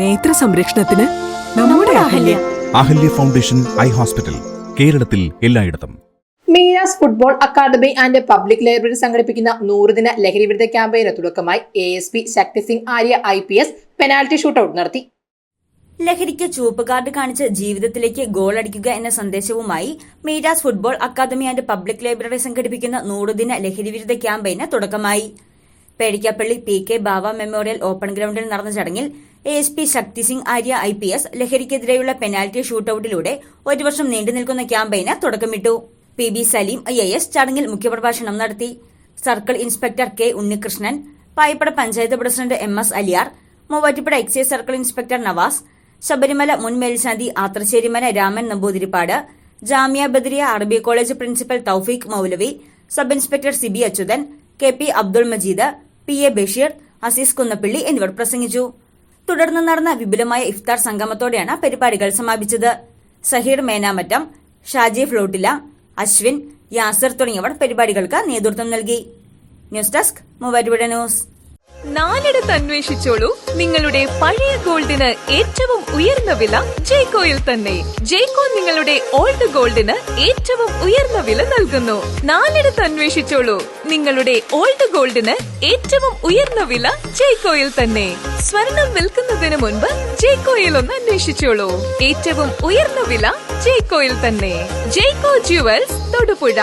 നേത്ര സംരക്ഷണത്തിന് നമ്മുടെ Ahalya. Ahalya. Foundation eye hospital കേരളത്തിൽ എല്ലായിടത്തും. Meenas football academy and public library സംഘടിപ്പിക്കുന്ന നൂറുദിന ലഹരിവിരുദ്ധ ക്യാമ്പയിന് തുടക്കമായി A S P Shakti Singh Arya I P S penalty shootout നടത്തി. ലഹരിക്ക് ചുവപ്പ് കാർഡ് കാണിച്ച് ജീവിതത്തിലേക്ക് ഗോളടിക്കുക എന്ന സന്ദേശവുമായി Miras football academy and public library സംഘടിപ്പിക്കുന്ന നൂറുദിന ലഹരിവിരുദ്ധ ക്യാമ്പയിന് തുടക്കമായി. Pezhakkappilly P K Bava memorial open ഗ്രൗണ്ടിൽ നടന്ന ചടങ്ങിൽ A S P Shakti Singh Arya I P S ലഹരിക്കെതിരെയുള്ള penalty ഷൂട്ടൌട്ടിലൂടെ ഒരു വർഷം നീണ്ടു നിൽക്കുന്ന ക്യാമ്പയിന് തുടക്കമിട്ടു. P B Saleem I S ചടങ്ങിൽ മുഖ്യപ്രഭാഷണം നടത്തി. Circle inspector K Unnikrishnan Payipra panchayat president M S Aliyar Muvattupuzha excise circle inspector Navas Sabarimala മുൻ മേൽശാന്തി Athrasserimana Raman Namboothirippad Jamia Badariya Arabi college principal Thoufeeq Moulavi sub inspector Sibi Achuthan K P Abdul Majeed P A Basheer Azeez Kunnappilly എന്നിവർ പ്രസംഗിച്ചു. തുടർന്ന് നടന്ന വിപുലമായ ഇഫ്താർ സംഗമത്തോടെയാണ് പരിപാടികൾ സമാപിച്ചത്. സഹീർ മേനാമറ്റം ഷാജി ഫ്ലോട്ടില അശ്വിൻ യാസിർ തുടങ്ങിയവർ പരിപാടികൾക്ക് നേതൃത്വം നൽകി. News desk Muvattupuzha news. നാലിടത്ത് അന്വേഷിച്ചോളൂ. നിങ്ങളുടെ പഴയ ഗോൾഡിന് ഏറ്റവും ഉയർന്ന വില ജയ്കോയിൽ തന്നെ. ജയ്കോ നിങ്ങളുടെ ഓൾഡ് ഗോൾഡിന് ഏറ്റവും ഉയർന്ന വില നൽകുന്നു. നാലിടത്ത് അന്വേഷിച്ചോളൂ. നിങ്ങളുടെ ഓൾഡ് ഗോൾഡിന് ഏറ്റവും ഉയർന്ന വില ജയ്കോയിൽ തന്നെ. സ്വർണം വിൽക്കുന്നതിന് മുൻപ് ജയ്കോയിൽ ഒന്ന് അന്വേഷിച്ചോളൂ. ഏറ്റവും ഉയർന്ന വില ജയ്കോയിൽ തന്നെ. ജയ്കോ ജ്യുവൽസ് തൊടുപുഴ.